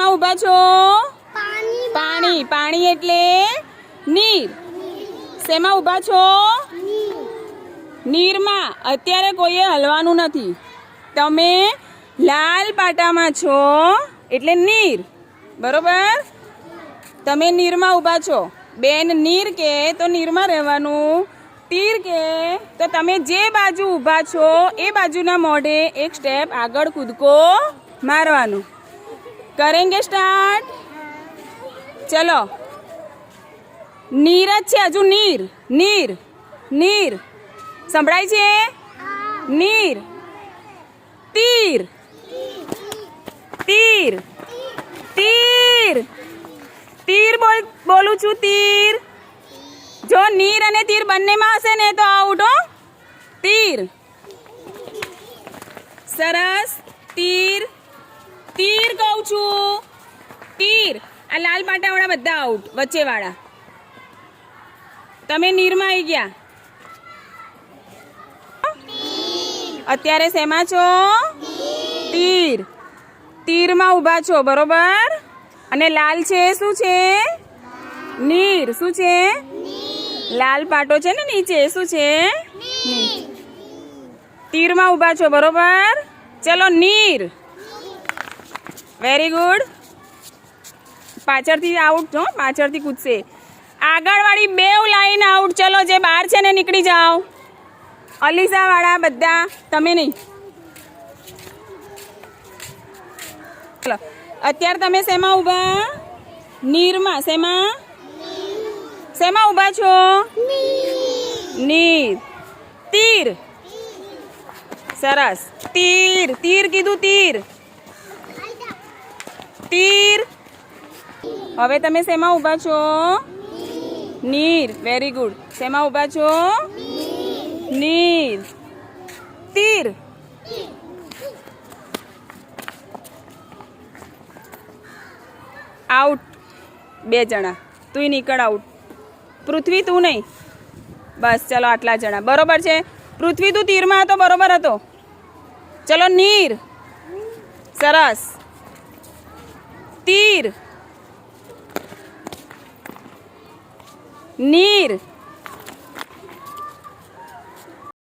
માં ઊભા છો? પાણી પાણી. એટલે નીર. શેમાં ઊભા છો? નીરમાં. અત્યારે કોઈએ હલવાનું નથી. તમે લાલ પાટામાં છો એટલે નીર. બરોબર? તમે નીરમાં ઊભા છો. બેન નીર કે તો નીરમાં રહેવાનું. તીર કે તો તમે જે બાજુ ઊભા છો એ બાજુના મોઢે એક સ્ટેપ આગળ કૂદકો મારવાનું. કરેંગે સ્ટાર્ટ ચલો નીર જ છે હજુ નીર નીર નીર સંભળાય છે નીર તીર તીર તીર તીર બોલ બોલું છું તીર જો નીર અને તીર બંનેમાં હશે ને તો આઉટ હો તીર સરસ તીર કહું છું? તીર. આ લાલ પાટાવાળા બધા આઉટ વચ્ચેવાળા. તમે નીરમાં આવી ગયા. અત્યારે શેમાં છો? તીર. તીરમાં ઊભા છો બરોબર? અને લાલ છે શું છે? નીર. શું છે? લાલ પાટો છે ને નીચે શું છે? તીરમાં ઊભા છો બરોબર? ચલો નીર. વેરી ગુડ પાછળથી આઉટ છો પાછળથી કૂદશે. આગળવાળી બેવ લાઈન આઉટ ચલો, જે બહાર છે ને, નીકળી જાઓ. અલીસાવાળા બધા, તમે નહીં. ચલો, અત્યારે તમે શેમાં ઊભા? નીરમાં, શેમાં? શેમાં ઊભા છો? નીર. તીર. સરસ. તીર તીર કીધું, તીર. તીર. હવે તમે શેમાં ઊભા છો? નીર. વેરી ગુડ શેમાં ઊભા છો? નીર. તીર. આઉટ બે જણા. તું નીકળ આઉટ પૃથ્વી તું નહીં. બસ, ચલો આટલા જણા. બરોબર છે? પૃથ્વી તું તીરમાં હતો, બરોબર હતો. ચલો, નીર. સરસ. તીર નીર